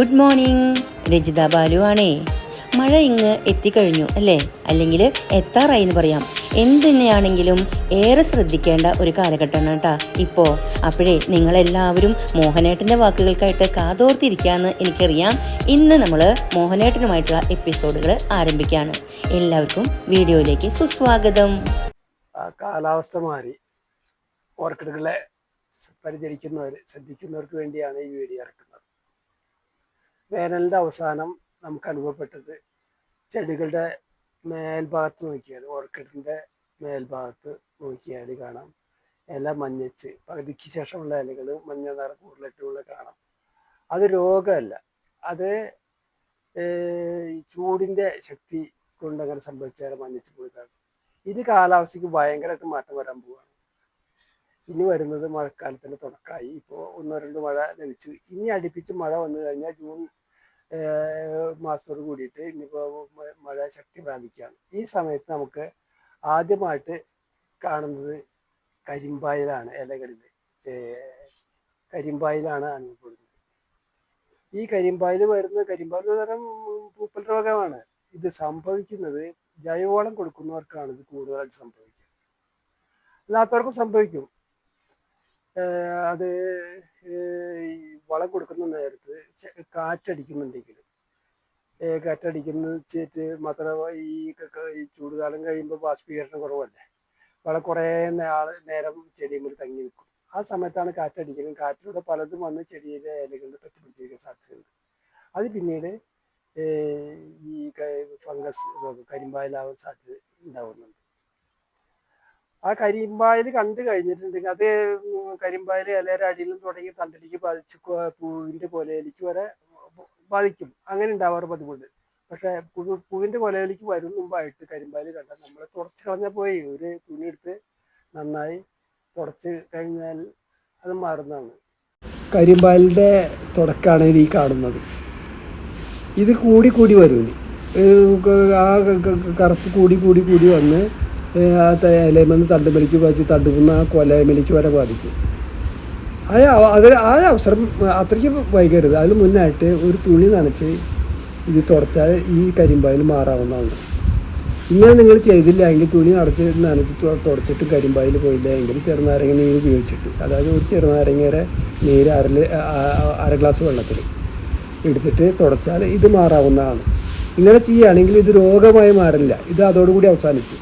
Good morning. Rajitha Balu ആണേ. മഴ ഇങ്ങ് എത്തിക്കഴിഞ്ഞു അല്ലേ? അല്ലെങ്കിൽ എത്താറായി എന്ന് പറയാം. എന്തിനെയാണെങ്കിലും ഏറെ ശ്രദ്ധിക്കേണ്ട ഒരു കാലഘട്ടമാണ് കേട്ടാ ഇപ്പോൾ അപ്പോഴേ നിങ്ങളെല്ലാവരും മോഹനേട്ടന്റെ വാക്കുകൾക്കായിട്ട് കാതോർത്തിരിക്കാമെന്ന് എനിക്കറിയാം. ഇന്ന് നമ്മൾ മോഹനേട്ടനുമായിട്ടുള്ള എപ്പിസോഡുകൾ ആരംഭിക്കുകയാണ് എല്ലാവർക്കും വീഡിയോയിലേക്ക് സുസ്വാഗതം. കാലാവസ്ഥ മാറി. ഓർക്കിഡുകളെ പരിചരിക്കുന്നവർ ശ്രദ്ധിക്കുന്നവർക്ക് വേണ്ടിയാണ് ഈ വീഡിയോ ഇറക്കുന്നത്. വേനലിന്റെ അവസാനം നമുക്ക് അനുഭവപ്പെട്ടത് ചെടികളുടെ മേൽഭാഗത്ത് നോക്കിയാൽ ഓർക്കിഡിന്റെ മേൽഭാഗത്ത് നോക്കിയാൽ കാണാം. ഇല മഞ്ഞച്ച് പകുതിക്ക് ശേഷമുള്ള ഇലകൾ മഞ്ഞ നിറം കൂടുതലിട്ടുള്ള കാണാം. അത് രോഗമല്ല. അത് ചൂടിന്റെ ശക്തി കൊണ്ട് അങ്ങനെ സംഭവിച്ചാൽ മഞ്ഞച്ച് പോയതാണ്. ഇനി കാലാവസ്ഥയ്ക്ക് ഭയങ്കരമായിട്ട് മാറ്റം വരാൻ പോവുകയാണ് ഇനി വരുന്നത് മഴക്കാലത്തിന്റെ തുടക്കമായി. ഇപ്പോൾ ഒന്നോ രണ്ടോ മഴ ലഭിച്ചു ഇനി അടുപ്പിച്ച് മഴ വന്നു കഴിഞ്ഞാൽ ജൂൺ മാസത്തോട് കൂടിയിട്ട് ഇനിയിപ്പോൾ മഴ ശക്തി പ്രാപിക്കുകയാണ്. ഈ സമയത്ത് നമുക്ക് ആദ്യമായിട്ട് കാണുന്നത് കരിമ്പായിലാണ് ഇലകളിൽ കരിമ്പായിലാണ് അനുഭവപ്പെടുന്നത് ഈ കരിമ്പായിൽ വരുന്ന കരിമ്പായിൽ തരം പൂപ്പൽ രോഗമാണ്. ഇത് സംഭവിക്കുന്നത് ജൈവവളം കൊടുക്കുന്നവർക്കാണ് ഇത് കൂടുതലായിട്ട് സംഭവിക്കുക. അല്ലാത്തവർക്കും സംഭവിക്കും. അത് വളം കൊടുക്കുന്ന നേരത്ത് കാറ്റടിക്കുന്നുണ്ടെങ്കിലും. കാറ്റടിക്കുന്ന വെച്ചിട്ട് മാത്രമേ ഈ ചൂടുകാലം കഴിയുമ്പോൾ ബാഷ്പീകരണം കുറവല്ലേ? വളം കുറേ നാൾ നേരം ചെടിയിൽ തങ്ങി നിൽക്കും. ആ സമയത്താണ് കാറ്റടിക്കുന്നത് കാറ്റിലൂടെ പലതും വന്ന് ചെടിയിലെ ഇലകളിൽ പറ്റിപ്പിടിച്ചിരിക്കാൻ സാധ്യതയുണ്ട്. അത് പിന്നീട് ഈ ഫംഗസ് കരിമ്പായലാവാൻ സാധ്യത ഉണ്ടാവുന്നുണ്ട്. ആ കരിമ്പായൽ കണ്ടു കഴിഞ്ഞിട്ടുണ്ടെങ്കിൽ അത് കരിമ്പായൽ ഇലയുടെ അടിയിലും തുടങ്ങി തണ്ടിലേക്ക് ബാധിച്ച് പൂവിന്റെ കൊലയിലേക്ക് വരെ ബാധിക്കും. അങ്ങനെ ഉണ്ടാവാറ് പതിവുണ്ട്. പക്ഷെ പുഴു പൂവിന്റെ കൊലയിലേക്ക് വരും മുമ്പായിട്ട് കരിമ്പായൽ കണ്ട നമ്മൾ തുടച്ച് കളഞ്ഞാൽ പോയി ഒരു തുണി എടുത്ത് നന്നായി തുടച്ച് കഴിഞ്ഞാൽ അത് മാറുന്നതാണ്. കരിമ്പാലിന്റെ തുടക്കാണ് ഈ കാണുന്നത്. ഇത് കൂടി കൂടി വരും ആ കറുപ്പ് കൂടി കൂടി കൂടി വന്ന് ആ ഇലയിമെന്ന് തണ്ടുമലിക്ക് ബാധിച്ച് തണ്ടുകുന്ന ആ കൊലമലിക്ക് വരെ ബാധിക്കും. ആ അത് ആ അവസരം അത്രയ്ക്ക് വൈകരുത്. അതിന് മുന്നായിട്ട് ഒരു തുണി നനച്ച് ഇത് തുടച്ചാൽ ഈ കരിമ്പായിൽ മാറാവുന്നതാണ്. ഇങ്ങനെ നിങ്ങൾ ചെയ്തില്ല എങ്കിൽ തുണി അടച്ച് നനച്ച് തുടച്ചിട്ട് കരിമ്പായിൽ പോയില്ല എങ്കിൽ ചെറുനാരങ്ങ നീര് ഉപയോഗിച്ചിട്ട് അതായത് ഒരു ചെറുനാരങ്ങയുടെ നീര് അര അര ഗ്ലാസ് വെള്ളത്തിൽ എടുത്തിട്ട് തുടച്ചാൽ ഇത് മാറാവുന്നതാണ്. ഇങ്ങനെ ചെയ്യുകയാണെങ്കിൽ ഇത് രോഗമായി മാറില്ല. ഇത് അതോടുകൂടി അവസാനിച്ചു.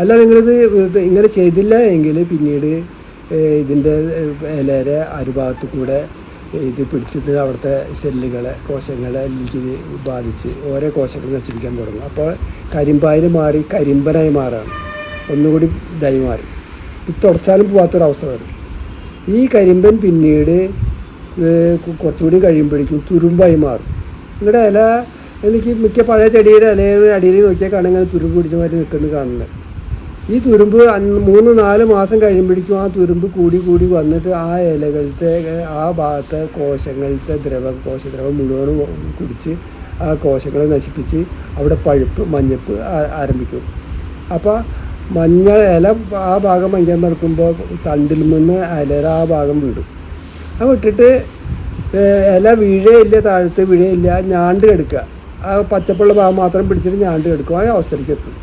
അല്ല നിങ്ങളിത് ഇങ്ങനെ ചെയ്തില്ല എങ്കിൽ പിന്നീട് ഇതിന്റെ ഇലയുടെ അരുഭാഗത്ത് കൂടെ ഇത് പിടിച്ചത് അവിടുത്തെ സെല്ലുകളെ കോശങ്ങളെ ഇത് ബാധിച്ച് ഓരോ കോശങ്ങൾ നശിപ്പിക്കാൻ തുടങ്ങും. അപ്പോൾ കരിമ്പായിൽ മാറി കരിമ്പനായി മാറാണ്. ഒന്നുകൂടി ഇതായി മാറി. തുടച്ചാലും പോകാത്തൊരവസ്ഥ വരും. ഈ കരിമ്പൻ പിന്നീട് കുറച്ചുകൂടി കഴിയുമ്പോഴേക്കും തുരുമ്പായി മാറും. നിങ്ങളുടെ ഇല എനിക്ക് മിക്ക പഴയ ചെടിയുടെ ഇലയുടെ അടിയിൽ നോക്കിയാൽ കാണാൻ തുരുമ്പ് പിടിച്ച മാതിരി നിൽക്കുന്നത് കാണുന്നത്. ഈ തുരുമ്പ് മൂന്ന് നാല് മാസം കഴിയുമ്പോഴേക്കും ആ തുരുമ്പ് കൂടി കൂടി വന്നിട്ട് ആ ഇലകളിലത്തെ ആ ഭാഗത്തെ കോശങ്ങളിലത്തെ ദ്രവം കോശദ്രവം മുഴുവനും കുടിച്ച് ആ കോശങ്ങളെ നശിപ്പിച്ച് അവിടെ പഴുപ്പ് മഞ്ഞപ്പ് ആരംഭിക്കും. അപ്പോൾ മഞ്ഞ ഇല ആ ഭാഗം മഞ്ഞ നടക്കുമ്പോൾ തണ്ടിൽ നിന്ന് ഇലയുടെ ആ ഭാഗം വീടും അത് വിട്ടിട്ട് ഇല വീഴയില്ല താഴത്ത് വീഴയില്ല ഞാണ്ട് കിടക്കുക ആ പച്ചപ്പുള്ള ഭാഗം മാത്രം പിടിച്ചിട്ട് ഞാണ്ട് കിടക്കും ആ അവസ്ഥയിലേക്ക് എത്തും.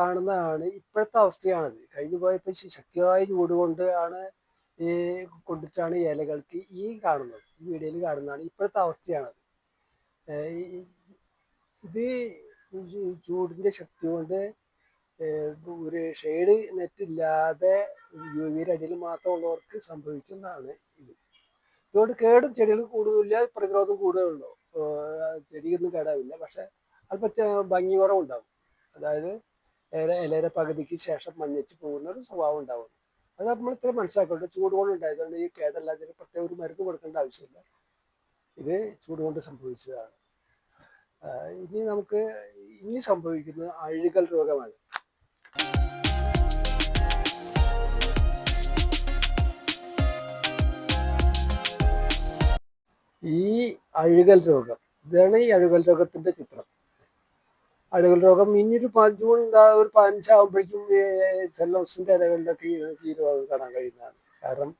കാണുന്നതാണ് ഇപ്പോഴത്തെ അവസ്ഥയാണത്. കഴിഞ്ഞു പോയപ്പോൾ ശക്തിയായ ചൂട് കൊണ്ട് ആണ് ഈ കൊണ്ടിട്ടാണ് ഇലകൾക്ക് ഈ കാണുന്നത്. ഈ വീഡിയോയിൽ കാണുന്നതാണ് ഇപ്പോഴത്തെ അവസ്ഥയാണത്. ഇത് ചൂടിന്റെ ശക്തി കൊണ്ട് ഒരു ഷെയ്ഡ് നെറ്റ് ഇല്ലാതെ യു വിയുടെ അടിയിൽ മാത്രമുള്ളവർക്ക് സംഭവിക്കുന്നതാണ് ഇത്. ഇതുകൊണ്ട് കേടും ചെടികൾ കൂടുതലില്ല പ്രതിരോധം കൂടുതലുള്ളൂ ചെടിയൊന്നും കേടാവില്ല. പക്ഷെ അല്പം ഭംഗി കുറവുണ്ടാവും. അതായത് ഇല ഇലയുടെ പകുതിക്ക് ശേഷം മഞ്ഞച്ച് പോകുന്ന ഒരു സ്വഭാവം ഉണ്ടാവും അത് നമ്മൾ ഇത്ര മനസ്സിലാക്കേണ്ട? ചൂട് കൊണ്ട് ഉണ്ടായതുകൊണ്ട് ഈ കേടല്ലാതെ പ്രത്യേക ഒരു മരുന്ന് കൊടുക്കേണ്ട ആവശ്യമില്ല. ഇത് ചൂടുകൊണ്ട് സംഭവിച്ചതാണ്. ഇനി നമുക്ക് ഇനി സംഭവിക്കുന്നത് അഴുകൽ രോഗമാണ്. ഈ അഴുകൽ രോഗം ഇതാണ് ഈ അഴുകൽ രോഗത്തിന്റെ ചിത്രം. അഴുകൽ രോഗം. ഇനിയൊരു ഒരു ജൂൺ ഒരു പതിനഞ്ചാകുമ്പോഴേക്കും ഫെല്ലോസിന്റെ ഇലകളിലൊക്കെ ഈ കാണാൻ കഴിയുന്നതാണ്. കാരണം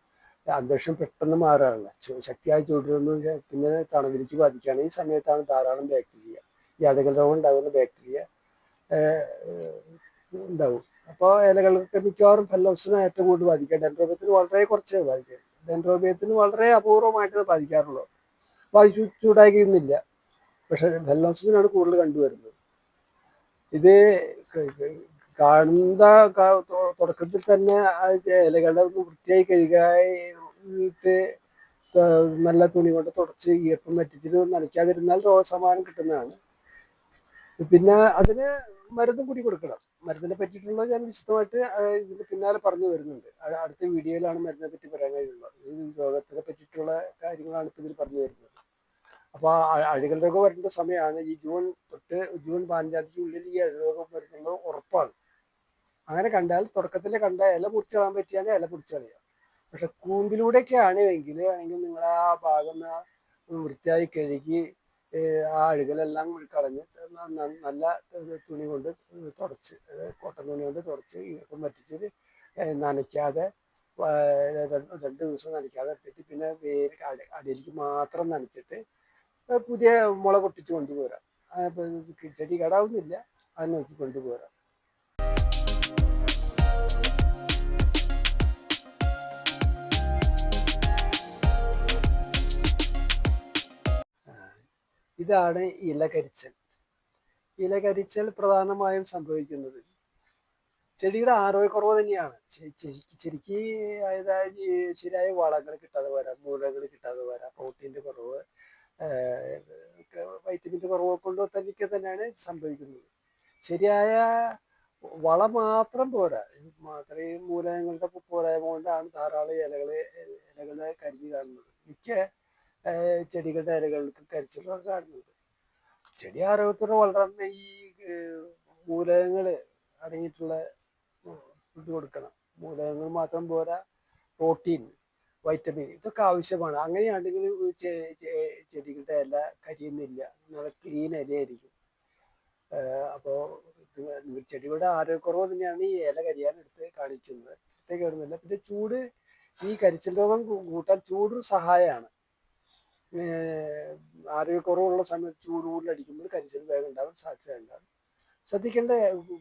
അന്തരീക്ഷം പെട്ടെന്ന് മാറാറില്ല. ശക്തിയായി ചൂടുന്നു പിന്നെ തണുവിലേക്ക് ബാധിക്കുകയാണ്. ഈ സമയത്താണ് ധാരാളം ബാക്ടീരിയ. ഈ അഴുകൽ രോഗം ഉണ്ടാകുന്ന ബാക്ടീരിയ ഉണ്ടാവും. അപ്പോൾ ഇലകൾക്ക് മിക്കവാറും ഫെല്ലോസിനെ ഏറ്റവും കൂടുതൽ ബാധിക്കുക. ഡെൻഡ്രോബിയത്തിന് വളരെ കുറച്ചേ ബാധിക്കുക. ഡെൻഡ്രോബിയത്തിന് വളരെ അപൂർവമായിട്ട് ബാധിക്കാറുള്ളൂ. ബാധിച്ചു ചൂടാക്കിയൊന്നുമില്ല പക്ഷെ ഫെല്ലോസിനാണ് കൂടുതൽ കണ്ടുവരുന്നത്. ഇത് കാണുന്ന തുടക്കത്തിൽ തന്നെ ഇലകളുടെ ഒന്ന് വൃത്തിയായി കഴുകായിട്ട് നല്ല തുണി കൊണ്ട് തുടച്ച് ഈർപ്പം പറ്റിച്ചിട്ട് നനയ്ക്കാതിരുന്നാൽ രോഗസമാനം കിട്ടുന്നതാണ്. പിന്നെ അതിന് മരുന്നും കൂടി കൊടുക്കണം. മരുന്നിനെ പറ്റിയിട്ടുള്ള ഞാൻ വിശദമായിട്ട് ഇതിന് പിന്നാലെ പറഞ്ഞു വരുന്നുണ്ട്. അടുത്ത വീഡിയോയിലാണ് മരുന്നിനെ പറ്റി പറയാൻ കഴിയുള്ളത് ഈ രോഗത്തിനെ പറ്റിയിട്ടുള്ള കാര്യങ്ങളാണ് ഇപ്പം ഇതിൽ പറഞ്ഞു വരുന്നത്. അപ്പോൾ അഴുകൽ രോഗം വരേണ്ട സമയമാണ് ഈ ജൂൺ തൊട്ട് ജൂൺ പതിനഞ്ചാം തീയതിക്കുള്ളിൽ ഈ അഴുകൽ രോഗം വരുന്നുള്ളത് ഉറപ്പാണ്. അങ്ങനെ കണ്ടാൽ തുടക്കത്തിൽ കണ്ട ഇല കളയാൻ പറ്റിയാണെങ്കിൽ ഇല കളയാം. പക്ഷെ കൂമ്പിലൂടെയൊക്കെ ആണെങ്കിൽ ആണെങ്കിൽ നിങ്ങൾ ആ ഭാഗം വൃത്തിയായി കഴുകി ആ അഴുകലെല്ലാം കളഞ്ഞ് നല്ല തുണി കൊണ്ട് തുടച്ച് കോട്ടൻ തുണി കൊണ്ട് തുടച്ച് ഈർപ്പം പറ്റിച്ച് നനയ്ക്കാതെ രണ്ട് ദിവസം നനയ്ക്കാതെ ഇട്ടിട്ട് പിന്നെ വേര് അടിയിലേക്ക് മാത്രം നനച്ചിട്ട് പുതിയ മുള പൊട്ടിച്ച് കൊണ്ടുപോരാം. ചെടി കടാവുന്നില്ല. അത് നോക്കി കൊണ്ടുപോരാം. ഇതാണ് ഇലകരിച്ചൽ. ഇലകരിച്ചൽ പ്രധാനമായും സംഭവിക്കുന്നത് ചെടിയുടെ ആരോഗ്യക്കുറവ് തന്നെയാണ്. ശരി- ശരിക്ക് അതായത് ശരിയായ വളങ്ങൾ കിട്ടാതെ വരാം മൂലകൾ കിട്ടാതെ വരാം പ്രോട്ടീന്റെ കുറവ് വൈറ്റമിന്റെ കുറവ് കൊണ്ട് തനിക്ക് തന്നെയാണ് സംഭവിക്കുന്നത്. ശരിയായ വളം മാത്രം പോരാ. അത്രയും മൂലകങ്ങളുടെ പോരായ്മ കൊണ്ടാണ് ധാരാളം ഇലകൾ ഇലകൾ കരിഞ്ഞു കാണുന്നത്. മിക്ക ചെടികളുടെ ഇലകൾക്ക് കരിച്ചിലൊക്കെ കാണുന്നുണ്ട്. ചെടി ആരോഗ്യത്തോടെ വളർന്ന ഈ മൂലകങ്ങൾ അടങ്ങിയിട്ടുള്ള ഫുഡ് കൊടുക്കണം. മൂലകങ്ങൾ മാത്രം പോരാ. പ്രോട്ടീൻ വൈറ്റമിൻ ഇതൊക്കെ ആവശ്യമാണ്. അങ്ങനെയാണെങ്കിൽ ചെടികളുടെ ഇല കരിയുന്നില്ല. നല്ല ക്ലീൻ ഇലയായിരിക്കും. അപ്പോൾ ചെടിയുടെ ആരോഗ്യക്കുറവ് തന്നെയാണ് ഈ ഇല കരിയാൻ എടുത്ത് കാണിക്കുന്നത്. പ്രത്യേകം വരുന്നില്ല പിന്നെ ചൂട് ഈ കരിച്ചൽ രോഗം കൂട്ടാൻ ചൂടൊരു സഹായമാണ് ആരോഗ്യക്കുറവുള്ള സമയത്ത് ചൂട് കൂടുതലടിക്കുമ്പോൾ കരിച്ചൽ വേഗം ഉണ്ടാകും സാധ്യത ഉണ്ടാകും ശ്രദ്ധിക്കേണ്ട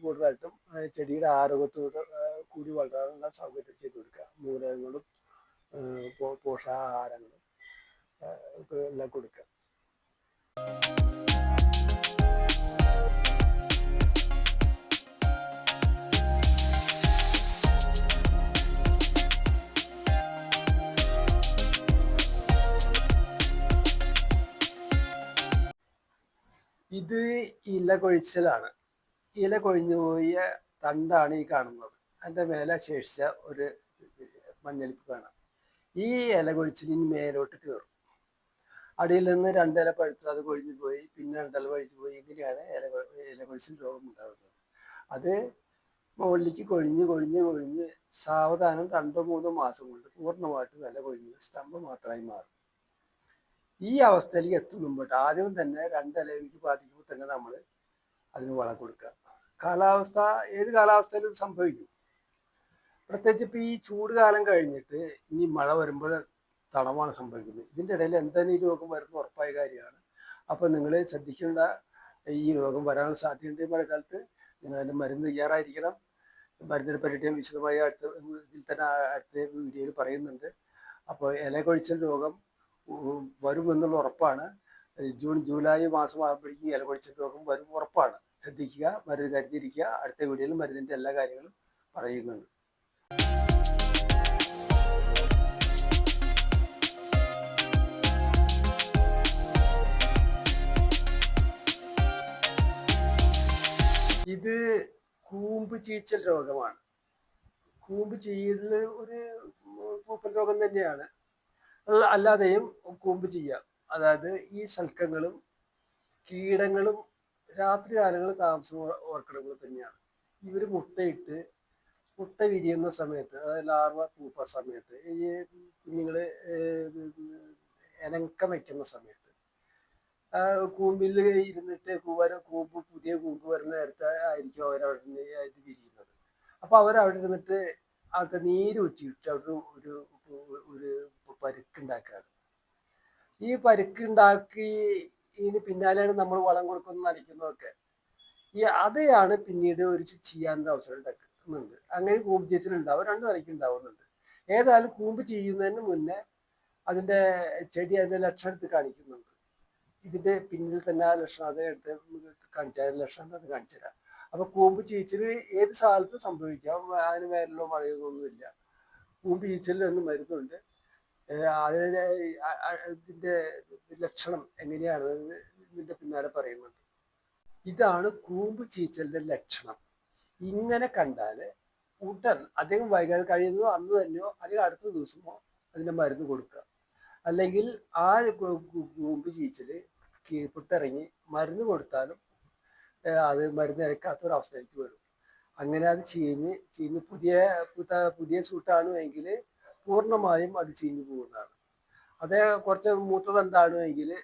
കൂടുതലായിട്ടും ചെടിയുടെ ആരോഗ്യത്തോട് കൂടി വളരാനുള്ള സൗകര്യം ചെയ്തു കൊടുക്കുക. മൂലകങ്ങളും ഏഹ് പോ- പോഷകാഹാരങ്ങളും ഏഹ് ഒക്കെ എല്ലാം കൊടുക്കുക. ഇത് ഇല കൊഴിച്ചലാണ്. ഇല കൊഴിഞ്ഞു പോയ തണ്ടാണ് ഈ കാണുന്നത്. അതിന്റെ മേലെ ശേഷിച്ച ഒരു മഞ്ഞളിപ്പ് കാണാം. ഈ ഇല കൊഴിച്ചിലിന് മേലോട്ട് കയറും അടിയിൽ നിന്ന് രണ്ടില പഴുത്ത് അത് കൊഴിഞ്ഞു പോയി പിന്നെ രണ്ടില പഴിച്ചു പോയി ഇങ്ങനെയാണ് ഇല ഇല കൊഴിച്ചിൽ രോഗം ഉണ്ടാകുന്നത്. അത് മുകളിലേക്ക് കൊഴിഞ്ഞ് കൊഴിഞ്ഞ് കൊഴിഞ്ഞ് സാവധാനം രണ്ടോ മൂന്നോ മാസം കൊണ്ട് പൂർണമായിട്ടും ഇല കൊഴിഞ്ഞ് സ്റ്റമ്പ് മാത്രമായി മാറും. ഈ അവസ്ഥയിലേക്ക് എത്തും മുമ്പോട്ട് ആദ്യം തന്നെ രണ്ടിലയിലേക്ക് ബാധിക്കുമ്പോൾ തന്നെ നമ്മൾ അതിന് വളം കൊടുക്കുക. കാലാവസ്ഥ ഏത് കാലാവസ്ഥയിലും സംഭവിക്കും. പ്രത്യേകിച്ച് ഇപ്പോൾ ഈ ചൂട് കാലം കഴിഞ്ഞിട്ട് ഇനി മഴ വരുമ്പോൾ തണവാണ് സംഭവിക്കുന്നത്. ഇതിന്റെ ഇടയിൽ എന്തെങ്കിലും ഈ രോഗം വരുന്ന ഉറപ്പായ കാര്യമാണ്. അപ്പോൾ നിങ്ങൾ ശ്രദ്ധിക്കേണ്ട ഈ രോഗം വരാൻ സാധ്യതയുണ്ട് മഴക്കാലത്ത്. നിങ്ങൾ അതിന്റെ മരുന്ന് തയ്യാറായിരിക്കണം. മരുന്നിനെ പറ്റിയിട്ട് വിശദമായി അടുത്ത ഇതിൽ തന്നെ അടുത്ത വീഡിയോയിൽ പറയുന്നുണ്ട്. അപ്പോൾ ഇല കൊഴിച്ചൽ രോഗം വരുമെന്നുള്ള ഉറപ്പാണ്. ജൂൺ ജൂലൈ മാസം ആകുമ്പോഴേക്കും ഇല കൊഴിച്ചൽ രോഗം വരും ഉറപ്പാണ്. ശ്രദ്ധിക്കുക മരുന്ന് കരുതിയിരിക്കുക. അടുത്ത വീഡിയോയിൽ മരുന്നിന്റെ എല്ലാ കാര്യങ്ങളും പറയുന്നുണ്ട്. ഇത് കൂമ്പ് ചീച്ചൽ രോഗമാണ്. കൂമ്പ് ചീയൽ ഒരു പൂപ്പൽ രോഗം തന്നെയാണ്. അല്ലാതെയും കൂമ്പ് ചെയ്യാം. അതായത് ഈ ശൽക്കങ്ങളും കീടങ്ങളും രാത്രി കാലങ്ങളിൽ താമസം ഓർക്കിടങ്ങൾ തന്നെയാണ്. ഇവർ മുട്ടയിട്ട് മുട്ട വിരിയുന്ന സമയത്ത് അതായത് ലാർവ പൂപ്പ സമയത്ത് ഈ കുഞ്ഞുങ്ങൾ ഇനക്കം വയ്ക്കുന്ന സമയത്ത് കൂമ്പിൽ ഇരുന്നിട്ട് കൂവര കൂമ്പ് പുതിയ കൂമ്പ് വരുന്ന നേരത്തെ ആയിരിക്കും അവരവിടെ ഇത് വിരിയുന്നത്. അപ്പൊ അവരവിടെ ഇരുന്നിട്ട് അത് നീര് ഉച്ചിട്ട് അവിടെ ഒരു ഒരു- ഒരു പരുക്കുണ്ടാക്കുകയാണ്. ഈ പരുക്കുണ്ടാക്കി ഇതിന് പിന്നാലെയാണ് നമ്മൾ വളം കൊടുക്കുന്ന നനയ്ക്കുന്നതൊക്കെ ഈ അതെയാണ് പിന്നീട് ഒരു ചെയ്യാനുള്ള അവസരം ഉണ്ടാക്കുന്നുണ്ട് അങ്ങനെ കൂമ്പ് ചീച്ചിലുണ്ടാവും രണ്ട് നിലയ്ക്ക് ഉണ്ടാവുന്നുണ്ട്. ഏതായാലും കൂമ്പ് ചെയ്യുന്നതിന് മുന്നേ അതിന്റെ ചെടി അതിന്റെ ലക്ഷണം എടുത്ത് കാണിക്കുന്നുണ്ട്. ഇതിന്റെ പിന്നിൽ തന്നെ ആ ലക്ഷണം അത് എടുത്ത് കാണിച്ചാൽ ലക്ഷണം അത് കാണിച്ചു തരാം. അപ്പൊ കൂമ്പ് ചീച്ചിൽ ഏത് സ്ഥലത്തും സംഭവിക്കാം? അതിന് വേനലോ മഴയോ ഒന്നുമില്ല കൂമ്പ് ചീച്ചിലൊന്നും മരുന്നുണ്ട്. അതിന്റെ ഇതിന്റെ ലക്ഷണം എങ്ങനെയാണ്? ഇതിന്റെ പിന്നാലെ പറയുന്നുണ്ട്. ഇതാണ് കൂമ്പ് ചീച്ചലിന്റെ ലക്ഷണം. ഇങ്ങനെ കണ്ടാൽ ഉടൻ അദ്ദേഹം വൈകാതെ കഴിയുന്നതോ അന്ന് തന്നെയോ അല്ലെങ്കിൽ അടുത്ത ദിവസമോ അതിന്റെ മരുന്ന് കൊടുക്കുക. അല്ലെങ്കിൽ ആ മുമ്പ് ചീച്ചൽ കീഴ്പിട്ടിറങ്ങി മരുന്ന് കൊടുത്താലും അത് മരുന്ന് ഇരക്കാത്തൊരവസ്ഥയിലേക്ക് വരും. അങ്ങനെ അത് ചീഞ്ഞ് ചീഞ്ഞ് പുതിയ പുത- പുതിയ സൂട്ടാണ് എങ്കിൽ പൂർണമായും അത് ചീഞ്ഞു പോകുന്നതാണ്. അതേ കുറച്ച് മൂത്ത തണ്ടാണ് എങ്കിൽ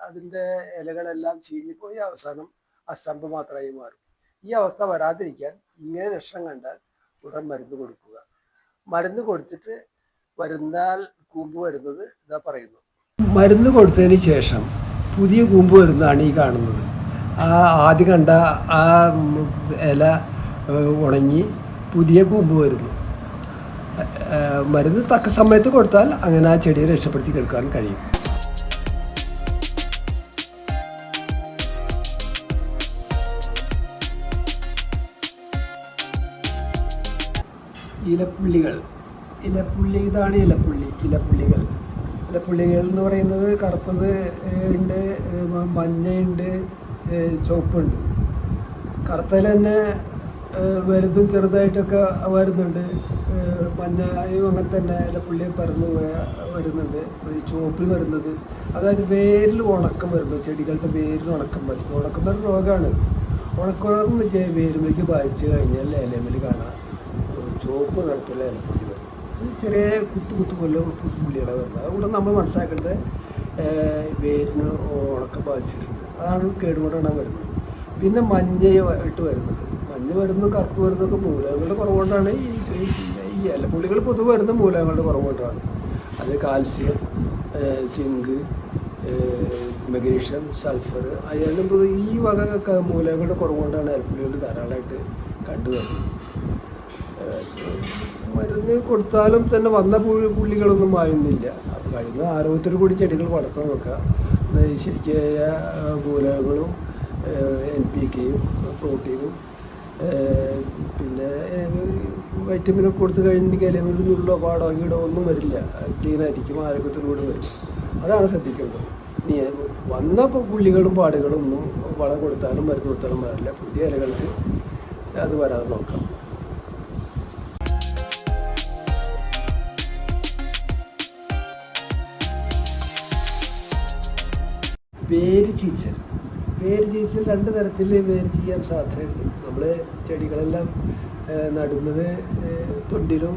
അതിന്റെ ഇലകളെല്ലാം ചീഞ്ഞു പോയി അവസാനം ആ സ്റ്റമ്പ് മാത്രമായി മാറും. ഈ അവസ്ഥ വരാതിരിക്കാൻ ഇങ്ങനെ ലക്ഷണം കണ്ടാൽ ഉടൻ മരുന്ന് കൊടുക്കുക. മരുന്ന് കൊടുത്തിട്ട് വരുന്നാൽ കൂമ്പ് വരുന്നത് ഇതാ പറയുന്നു. മരുന്ന് കൊടുത്തതിന് ശേഷം പുതിയ കൂമ്പ് വരുന്നതാണ് ഈ കാണുന്നത്. ആ ആദ്യം കണ്ട ആ ഇല ഉണങ്ങി പുതിയ കൂമ്പ് വരുന്നു. മരുന്ന് തക്ക സമയത്ത് കൊടുത്താൽ അങ്ങനെ ആ ചെടിയെ രക്ഷപ്പെടുത്തി കേൾക്കാൻ കഴിയും. ഇലപ്പുള്ളികൾ. ഇലപ്പുള്ളി ഇതാണ് ഇലപ്പുള്ളി ഇലപ്പുള്ളികൾ. ഇലപ്പുള്ളികൾ എന്ന് പറയുന്നത് കറുത്തത് ഉണ്ട് മഞ്ഞയുണ്ട് ചുവപ്പുണ്ട്. കറുത്തതിൽ തന്നെ വലുതും ചെറുതായിട്ടൊക്കെ വരുന്നുണ്ട്. മഞ്ഞയും അങ്ങനെ തന്നെ ഇലപ്പുള്ളി പരന്നു വരുന്നുണ്ട്. ചുവപ്പിൽ വരുന്നത്. അതായത് വേരിൽ ഉണക്കം വരുമ്പോൾ ചെടികളുടെ വേരിൽ ഉണക്കം വരും ഉണക്കം വരുന്ന രോഗമാണ്. ഉണക്കം വേരുമ്പോഴേക്ക് ബാധിച്ചു കഴിഞ്ഞാൽ ലേലമിൽ കാണാം. ചുവപ്പ് വരും. ഇത് ചെറിയ കുത്തു കുത്തു പോലെ പുള്ളികളെ വരുന്നത്. അതുകൊണ്ട് നമ്മൾ മനസ്സിലാക്കേണ്ടത് വേരിന് ഉണക്കം ബാധിച്ചിട്ടുണ്ട്. അതാണ് കേടുകൊണ്ടാണ് വരുന്നത്. പിന്നെ മഞ്ഞയായിട്ട് വരുന്നത്. മഞ്ഞ വരുന്നു കറുപ്പ് വരുന്നൊക്കെ മൂലകങ്ങളുടെ കുറവുകൊണ്ടാണ് ഈ ഈ- ഇല ഇലപ്പുള്ളികൾ പൊതുവെ വരുന്ന മൂലകങ്ങളുടെ കുറവുകൊണ്ടാണ്. അത് കാൽസ്യം സിങ്ക് മെഗ്നീഷ്യം സൾഫർ അയാലും ഈ വക മൂലകങ്ങളുടെ കുറവുകൊണ്ടാണ് ഇലപ്പുള്ളികൾ ധാരാളമായിട്ട് കണ്ടുവരുന്നത്. മരുന്ന് കൊടുത്താലും തന്നെ വന്ന പുള്ളി പുള്ളികളൊന്നും മായുന്നില്ല. അപ്പം കഴിയുന്ന ആരോഗ്യത്തിൽ കൂടി ചെടികൾ വളർത്താൻ നോക്കുക. ശരിക്കായ മൂലകങ്ങളും എൻ പി കെയും പ്രോട്ടീനും പിന്നെ വൈറ്റമിനൊക്കെ കൊടുത്തു കഴിഞ്ഞിട്ടുണ്ടെങ്കിൽ ഇലവിലുള്ള പാടോ കീടോ ഒന്നും വരില്ല. ക്ലീനായിരിക്കും ആരോഗ്യത്തിലൂടെ വരും. അതാണ് ശ്രദ്ധിക്കേണ്ടത്. ഇനി വന്ന പുള്ളികളും പാടുകളും ഒന്നും വളം കൊടുത്താലും മരുന്ന് കൊടുത്താലും വരില്ല പുതിയ ഇലകൾക്ക് അത് വരാതെ നോക്കാം. വേര് ചീച്ചൽ. വേര് ചീച്ചൽ രണ്ട് തരത്തിൽ വേര് ചെയ്യാൻ സാധ്യതയുണ്ട്. നമ്മൾ ചെടികളെല്ലാം നടുന്നത് തൊണ്ടിലും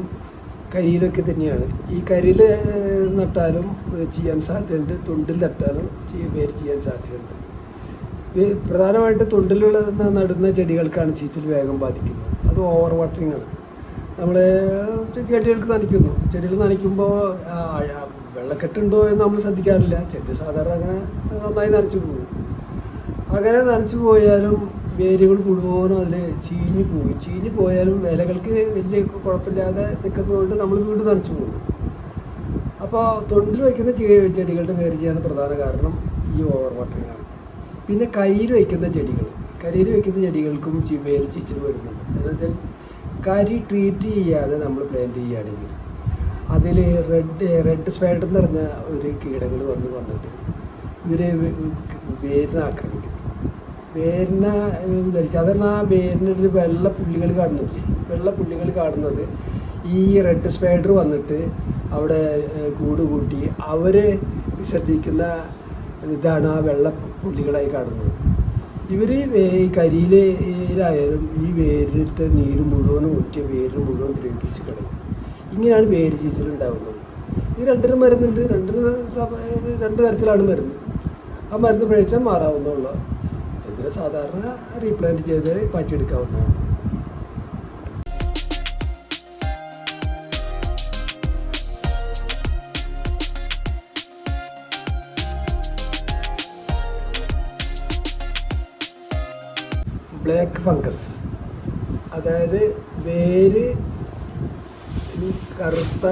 കരിയിലൊക്കെ തന്നെയാണ്. ഈ കരിയിൽ നട്ടാലും ചെയ്യാൻ സാധ്യതയുണ്ട്. തൊണ്ടിൽ നട്ടാലും വേര് ചെയ്യാൻ സാധ്യതയുണ്ട്. പ്രധാനമായിട്ട് തൊണ്ടിലുള്ള നടുന്ന ചെടികൾക്കാണ് ചീച്ചൽ വേഗം ബാധിക്കുന്നത്. അത് ഓവർ വാട്ടറിങ് ആണ് നമ്മൾ ചെടികൾക്ക് നനയ്ക്കുന്നു. ചെടികൾ നനയ്ക്കുമ്പോൾ വെള്ളക്കെട്ടുണ്ടോ എന്ന് നമ്മൾ ശ്രദ്ധിക്കാറില്ല. ചെടി സാധാരണ അങ്ങനെ നന്നായി നനച്ചു പോകും. അങ്ങനെ നനച്ചു പോയാലും വേരുകൾ മുഴുവനും അതിൽ ചീഞ്ഞു പോകും ചീഞ്ഞു പോയാലും വിലകൾക്ക് വലിയ കുഴപ്പമില്ലാതെ നിൽക്കുന്നതുകൊണ്ട് നമ്മൾ വീണ്ടും നനച്ചു പോകും. അപ്പോൾ തൊണ്ടിൽ വയ്ക്കുന്ന ചെടികളുടെ പേര് ചെയ്യാൻ പ്രധാന കാരണം ഈ ഓവർ വാട്ടറിങ്ങാണ് പിന്നെ കരിയിൽ വയ്ക്കുന്ന ചെടികൾ. കരിയിൽ വയ്ക്കുന്ന ചെടികൾക്കും വേര് ചീച്ചിൽ വരുന്നുണ്ട്. എന്താണെന്ന് വെച്ചാൽ കരി ട്രീറ്റ് ചെയ്യാതെ നമ്മൾ പ്ലാന്റ് ചെയ്യുകയാണെങ്കിൽ അതിൽ റെഡ് റെഡ് സ്പൈഡർ എന്ന് പറഞ്ഞ ഒരു കീടങ്ങൾ വന്ന് വന്നിട്ട് ഇവരെ വേരിനെ ആക്രമിക്കും. വേരിനെ ധരിക്കും സാധാരണ ആ വേരിനൊരു വെള്ള പുള്ളികൾ കാണുന്നില്ലേ? വെള്ള പുള്ളികൾ കാണുന്നത് ഈ റെഡ് സ്പൈഡർ വന്നിട്ട് അവിടെ കൂട് കൂട്ടി അവർ വിസർജിക്കുന്ന ഇതാണ് ആ വെള്ള പുള്ളികളായി കാണുന്നത്. ഇവർ കരിയിലായാലും ഈ വേരിലത്തെ നീര് മുഴുവനും ഊറ്റിയ വേര് മുഴുവൻ ദ്രവിപ്പിച്ച് കളയും. ഇങ്ങനെയാണ് വേര് ചീച്ചൽ ഉണ്ടാകുന്നത് ഈ രണ്ടിനും മരുന്നുണ്ട്. രണ്ടിനും രണ്ട് തരത്തിലാണ് മരുന്ന്. ആ മരുന്ന് പ്രയോഗിച്ചാൽ മാറാവുന്നുള്ളു ഇതിന് സാധാരണ റീപ്ലാന്റ് ചെയ്ത് മാറ്റിയെടുക്കാവുന്നതാണ്. Black fungus. അതായത് വേര് ഈ കറുത്ത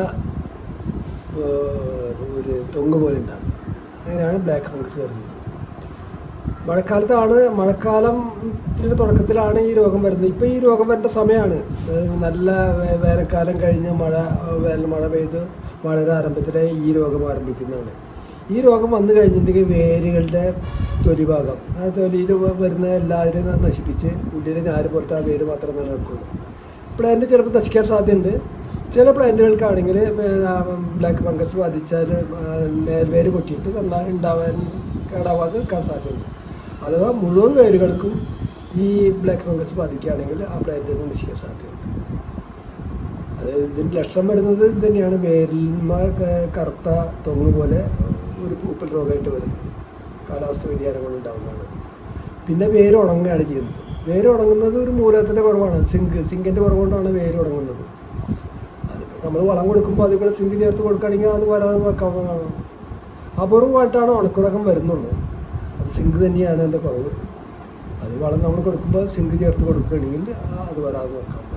ഒരു തൊങ്ങ് പോലെ ഉണ്ടാകും അങ്ങനെയാണ് ബ്ലാക്ക് ഫംഗസ് വരുന്നത്. മഴക്കാലത്താണ് മഴക്കാലത്തിന്റെ തുടക്കത്തിലാണ് ഈ രോഗം വരുന്നത്. ഇപ്പോൾ ഈ രോഗം വരേണ്ട സമയമാണ് നല്ല വേനൽക്കാലം കഴിഞ്ഞ് മഴ വേനൽ മഴ പെയ്ത് വളരെ ആരംഭത്തിലെ ഈ രോഗം ആരംഭിക്കുന്നതാണ്. ഈ രോഗം വന്നു കഴിഞ്ഞിട്ടുണ്ടെങ്കിൽ വേരുകളുടെ തൊലി ഭാഗം ആ തൊലിയിൽ വരുന്ന എല്ലാവരും നശിപ്പിച്ച് ഉള്ളിൽ ഞാറ് പോലത്തെ ആ വേര് മാത്രമേ നിലനിൽക്കുള്ളൂ. പ്ലാന്റ് ചിലപ്പോൾ നശിക്കാൻ സാധ്യതയുണ്ട്. ചില പ്ലാന്റുകൾക്കാണെങ്കിൽ ബ്ലാക്ക് ഫംഗസ് ബാധിച്ചാൽ വേര് പൊട്ടിയിട്ട് നന്നായി ഉണ്ടാവാൻ കേടാവാതെ നിൽക്കാൻ സാധ്യതയുണ്ട്. അഥവാ മുഴുവൻ വേരുകൾക്കും ഈ ബ്ലാക്ക് ഫംഗസ് ബാധിക്കുകയാണെങ്കിൽ ആ പ്ലാന്റിന് നശിക്കാൻ സാധ്യതയുണ്ട്. അത് ഇതിന്റെ ലക്ഷണം വരുന്നത് തന്നെയാണ് വേരിന്മ കറുത്ത തൊങ്ങ് പോലെ ഒരു പൂപ്പൽ രോഗമായിട്ട് വരുന്നത്. കാലാവസ്ഥ വ്യതിയാനങ്ങൾ ഉണ്ടാകുന്നതാണ് പിന്നെ വേര് ഉണങ്ങുകയാണ് ചെയ്യുന്നത്. വേര് ഉണങ്ങുന്നത് ഒരു മൂലത്തിന്റെ കുറവാണ്. സിങ്ക് സിങ്കിന്റെ കുറവുകൊണ്ടാണ് വേര് ഉണങ്ങുന്നത്. നമ്മൾ വളം കൊടുക്കുമ്പോൾ കൂടെ സിങ്ക് ചേർത്ത് കൊടുക്കുകയാണെങ്കിൽ അത് വരാതെ നോക്കാവുന്നതാണ് അപൂർവമായിട്ടാണ് ഉണക്കുറക്കം വരുന്നുള്ളൂ. അത് സിങ്ക് തന്നെയാണ് എന്റെ കുറവ്. അത് വളം നമ്മൾ കൊടുക്കുമ്പോൾ സിങ്ക് ചേർത്ത് കൊടുക്കുകയാണെങ്കിൽ അത് വരാതെ നോക്കാവുന്നതാണ്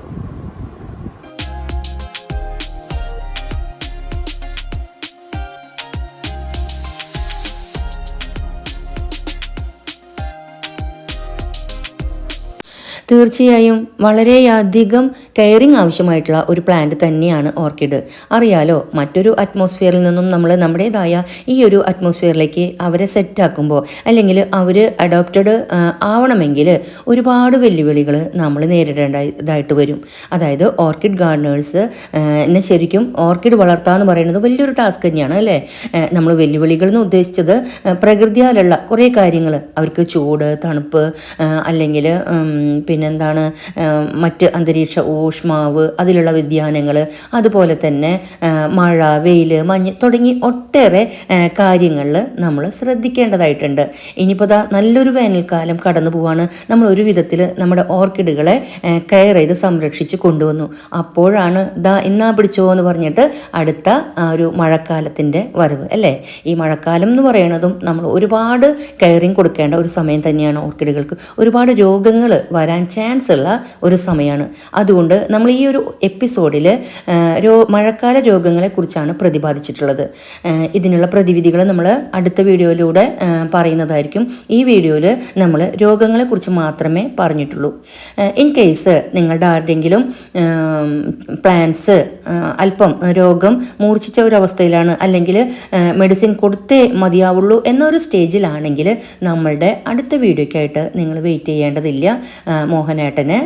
തീർച്ചയായും വളരെയധികം കെയറിങ് ആവശ്യമായിട്ടുള്ള ഒരു പ്ലാന്റ് തന്നെയാണ് ഓർക്കിഡ് അറിയാലോ മറ്റൊരു അറ്റ്മോസ്ഫിയറിൽ നിന്നും നമ്മൾ നമ്മുടേതായ ഈ ഒരു അറ്റ്മോസ്ഫിയറിലേക്ക് അവരെ സെറ്റാക്കുമ്പോൾ അല്ലെങ്കിൽ അവർ അഡോപ്റ്റഡ് ആവണമെങ്കിൽ ഒരുപാട് വെല്ലുവിളികൾ നമ്മൾ നേരിടേണ്ടതായിട്ട് വരും. അതായത് ഓർക്കിഡ് ഗാർഡനേഴ്സ് എന്നെ ശരിക്കും ഓർക്കിഡ് വളർത്തുക എന്ന് പറയുന്നത് വലിയൊരു ടാസ്ക് തന്നെയാണ് അല്ലേ? നമ്മൾ വെല്ലുവിളികൾ എന്ന് ഉദ്ദേശിച്ചത് പ്രകൃതിയാലുള്ള കുറേ കാര്യങ്ങൾ അവർക്ക് ചൂട് തണുപ്പ് അല്ലെങ്കിൽ പിന്നെന്താണ് മറ്റ് അന്തരീക്ഷ ഊഷ്മാവ് അതിലുള്ള വ്യതിയാനങ്ങൾ അതുപോലെ തന്നെ മഴ വെയിൽ മഞ്ഞ് തുടങ്ങി ഒട്ടേറെ കാര്യങ്ങളിൽ നമ്മൾ ശ്രദ്ധിക്കേണ്ടതായിട്ടുണ്ട്. ഇനിയിപ്പോൾ ദാ നല്ലൊരു വേനൽക്കാലം കടന്നു പോവാണ്. നമ്മൾ ഒരു വിധത്തിൽ നമ്മുടെ ഓർക്കിഡുകളെ കെയർ ചെയ്ത് സംരക്ഷിച്ച് കൊണ്ടുവന്നു. അപ്പോഴാണ് ദാ ഇന്നാ പിടിച്ചോ എന്ന് പറഞ്ഞിട്ട് അടുത്ത ഒരു മഴക്കാലത്തിന്റെ വരവ് അല്ലേ? ഈ മഴക്കാലം എന്ന് പറയുന്നതും നമ്മൾ ഒരുപാട് കെയറിങ് കൊടുക്കേണ്ട ഒരു സമയം തന്നെയാണ് ഓർക്കിഡുകൾക്ക്. ഒരുപാട് രോഗങ്ങൾ വരാൻ ചാൻസ് ഉള്ള ഒരു സമയമാണ് അതുകൊണ്ട് നമ്മൾ ഈ ഒരു എപ്പിസോഡിൽ രോ മഴക്കാല രോഗങ്ങളെക്കുറിച്ചാണ് പ്രതിപാദിച്ചിട്ടുള്ളത്. ഇതിനുള്ള പ്രതിവിധികൾ നമ്മൾ അടുത്ത വീഡിയോയിലൂടെ പറയുന്നതായിരിക്കും. ഈ വീഡിയോയിൽ നമ്മൾ രോഗങ്ങളെക്കുറിച്ച് മാത്രമേ പറഞ്ഞിട്ടുള്ളൂ. ഇൻ കേസ് നിങ്ങളുടെ ആരുടെങ്കിലും പ്ലാൻസ് അല്പം രോഗം മൂർച്ഛിച്ച ഒരു അവസ്ഥയിലാണ് അല്ലെങ്കിൽ മെഡിസിൻ കൊടുത്തേ മതിയാവുള്ളൂ എന്നൊരു സ്റ്റേജിലാണെങ്കിൽ നമ്മളുടെ അടുത്ത വീഡിയോയ്ക്കായിട്ട് നിങ്ങൾ വെയിറ്റ് ചെയ്യേണ്ടതില്ല. മോഹനേട്ടന്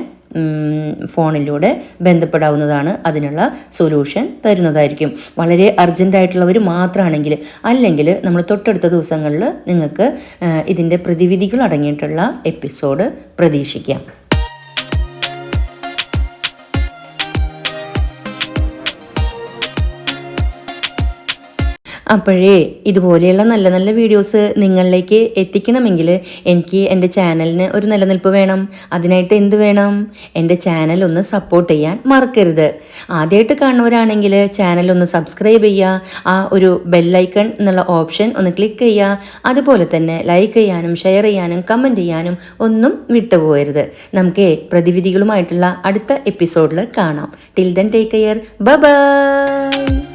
ഫോണിലൂടെ ബന്ധപ്പെടാവുന്നതാണ് അതിനുള്ള സൊല്യൂഷൻ തരുന്നതായിരിക്കും. വളരെ അർജന്റായിട്ടുള്ളവർ മാത്രമാണെങ്കിൽ അല്ലെങ്കിൽ നമ്മൾ തൊട്ടടുത്ത ദിവസങ്ങളിൽ നിങ്ങൾക്ക് ഇതിന്റെ പ്രതിവിധികൾ അടങ്ങിയിട്ടുള്ള എപ്പിസോഡ് പ്രതീക്ഷിക്കാം. അപ്പോഴേ ഇതുപോലെയുള്ള നല്ല നല്ല വീഡിയോസ് നിങ്ങളിലേക്ക് എത്തിക്കണമെങ്കിൽ എനിക്ക് എന്റെ ചാനലിന് ഒരു നിലനിൽപ്പ് വേണം. അതിനായിട്ട് എന്ത് വേണം? എന്റെ ചാനൽ ഒന്ന് സപ്പോർട്ട് ചെയ്യാൻ മറക്കരുത്. ആദ്യമായിട്ട് കാണുന്നവരാണെങ്കിൽ ചാനൽ ഒന്ന് സബ്സ്ക്രൈബ് ചെയ്യുക. ആ ഒരു ബെല്ലൈക്കൺ എന്നുള്ള ഓപ്ഷൻ ഒന്ന് ക്ലിക്ക് ചെയ്യുക. അതുപോലെ തന്നെ ലൈക്ക് ചെയ്യാനും ഷെയർ ചെയ്യാനും കമന്റ് ചെയ്യാനും ഒന്നും വിട്ടുപോകരുത്. നമുക്ക് പ്രതിവിധികളുമായിട്ടുള്ള അടുത്ത എപ്പിസോഡിൽ കാണാം. Till then take care bye